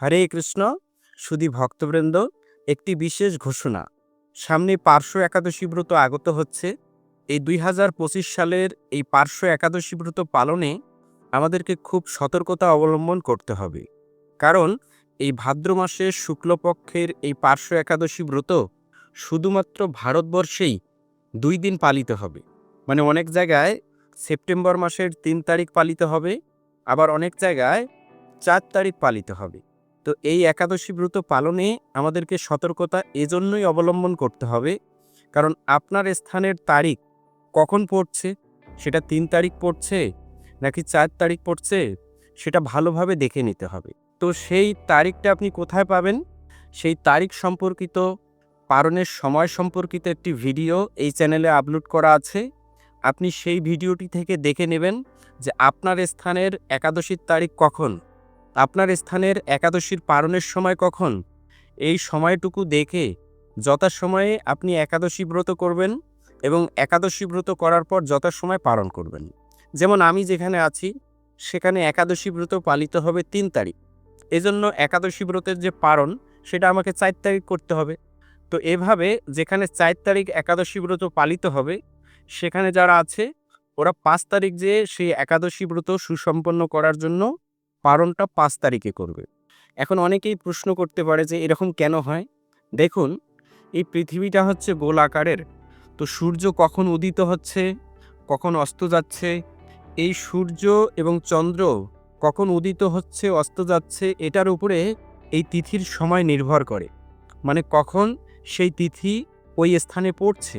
হরে কৃষ্ণ, সুধী ভক্তবৃন্দ, একটি বিশেষ ঘোষণা। সামনে পার্শ্ব একাদশী ব্রত আগত হচ্ছে। এই দুই হাজার পঁচিশ সালের এই পার্শ্ব একাদশী ব্রত পালনে আমাদেরকে খুব সতর্কতা অবলম্বন করতে হবে। কারণ এই ভাদ্র মাসের শুক্লপক্ষের এই পার্শ্ব একাদশী ব্রত শুধুমাত্র ভারতবর্ষেই দুই দিন পালিত হবে। মানে অনেক জায়গায় সেপ্টেম্বর মাসের তিন তারিখ পালিত হবে, আবার অনেক জায়গায় চার তারিখ পালিত হবে। তো এই একাদশী ব্রত পালনে আমাদেরকে সতর্কতা এজন্যই অবলম্বন করতে হবে। কারণ আপনার স্থানের তারিখ কখন পড়ছে, সেটা তিন তারিখ পড়ছে নাকি চার তারিখ পড়ছে, সেটা ভালোভাবে দেখে নিতে হবে। তো সেই তারিখটা আপনি কোথায় পাবেন? সেই তারিখ সম্পর্কিত পালনের সময় সম্পর্কিত একটি ভিডিও এই চ্যানেলে আপলোড করা আছে। আপনি সেই ভিডিওটি থেকে দেখে নেবেন যে আপনার স্থানের একাদশীর তারিখ কখন। আপনার স্থানের একাদশীর পালনের সময় কখন? এই সময়টুকু দেখে যথাসময়ে আপনি একাদশী ব্রত করবেন এবং একাদশী ব্রত করার পর যথাসময় পালন করবেন। যেমন আমি যেখানে আছি, সেখানে একাদশী ব্রত পালিত হবে তিন তারিখ। এজন্য একাদশী ব্রতের যে পারণ সেটা আমাকে চার তারিখ করতে হবে। তো এভাবে যেখানে চার তারিখ একাদশী ব্রত পালিত হবে, সেখানে যারা আছে, ওরা পাঁচ তারিখ যে সেই একাদশী ব্রত সুসম্পন্ন করার জন্য পালনটা পাঁচ তারিখে করবে। এখন অনেকেই প্রশ্ন করতে পারে যে এরকম কেন হয়? দেখুন, এই পৃথিবীটা হচ্ছে গোল আকারের। তো সূর্য কখন উদিত হচ্ছে? কখন অস্ত যাচ্ছে? এই সূর্য এবং চন্দ্র কখন উদিত হচ্ছে, অস্ত যাচ্ছে, এটার উপরে এই তিথির সময় নির্ভর করে। মানে কখন সেই তিথি ওই স্থানে পড়ছে।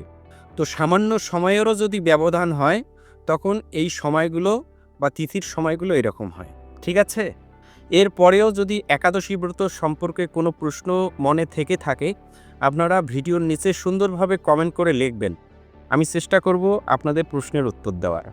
তো সামান্য সময়েরও যদি ব্যবধান হয়, তখন এই সময়গুলো বা তিথির সময়গুলো এরকম হয়। ঠিক আছে? এরপরেও যদি একাদশী ব্রত সম্পর্কে কোনো প্রশ্ন মনে থেকে থাকে, আপনারা ভিডিওর নিচে সুন্দরভাবে কমেন্ট করে লিখবেন। আমি চেষ্টা করব আপনাদের প্রশ্নের উত্তর দেওয়ার।